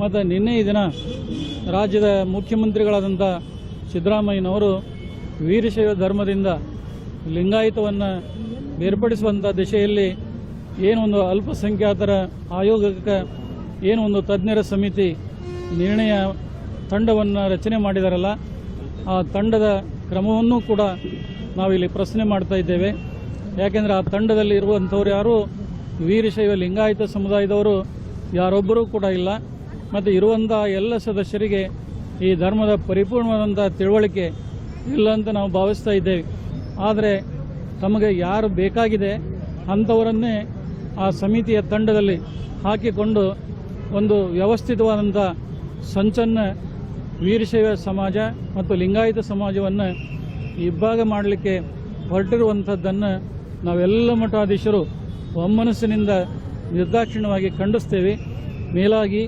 ಮತ್ತು ನಿನ್ನೆ ದಿನ ರಾಜ್ಯದ ಮುಖ್ಯಮಂತ್ರಿಗಳಾದಂಥ ಸಿದ್ದರಾಮಯ್ಯನವರು ವೀರಶೈವ ಧರ್ಮದಿಂದ ಲಿಂಗಾಯತವನ್ನು ಬೇರ್ಪಡಿಸುವಂಥ ದಿಶೆಯಲ್ಲಿ ಏನೊಂದು ಅಲ್ಪಸಂಖ್ಯಾತರ ಆಯೋಗಕ್ಕೆ ಏನು ಒಂದು ತಜ್ಞರ ಸಮಿತಿ ನಿರ್ಣಯ ತಂಡವನ್ನು ರಚನೆ ಮಾಡಿದಾರಲ್ಲ, ಆ ತಂಡದ ಕ್ರಮವನ್ನು ಕೂಡ ನಾವಿಲ್ಲಿ ಪ್ರಶ್ನೆ ಮಾಡ್ತಾ ಇದ್ದೇವೆ. ಯಾಕೆಂದರೆ ಆ ತಂಡದಲ್ಲಿ ಇರುವಂಥವ್ರು ಯಾರು? ವೀರಶೈವ ಲಿಂಗಾಯತ ಸಮುದಾಯದವರು ಯಾರೊಬ್ಬರೂ ಕೂಡ ಇಲ್ಲ. ಮತ್ತು ಇರುವಂಥ ಎಲ್ಲ ಸದಸ್ಯರಿಗೆ ಈ ಧರ್ಮದ ಪರಿಪೂರ್ಣವಾದಂಥ ತಿಳುವಳಿಕೆ ಇಲ್ಲ ಅಂತ ನಾವು ಭಾವಿಸ್ತಾ ಇದ್ದೇವೆ. ಆದರೆ ತಮಗೆ ಯಾರು ಬೇಕಾಗಿದೆ ಅಂಥವರನ್ನೇ ಆ ಸಮಿತಿಯ ತಂಡದಲ್ಲಿ ಹಾಕಿಕೊಂಡು ಒಂದು ವ್ಯವಸ್ಥಿತವಾದಂಥ ಸಂಚನ್ನು ವೀರಶೈವ ಸಮಾಜ ಮತ್ತು ಲಿಂಗಾಯತ ಸಮಾಜವನ್ನು ಇಬ್ಬಾಗ ಮಾಡಲಿಕ್ಕೆ ಹೊರಟಿರುವಂಥದ್ದನ್ನು ನಾವೆಲ್ಲ ಮಠಾಧೀಶರು ಒಮ್ಮನಸ್ಸಿನಿಂದ ನಿರ್ದಾಕ್ಷಿಣ್ಯವಾಗಿ ಖಂಡಿಸ್ತೇವೆ. ಮೇಲಾಗಿ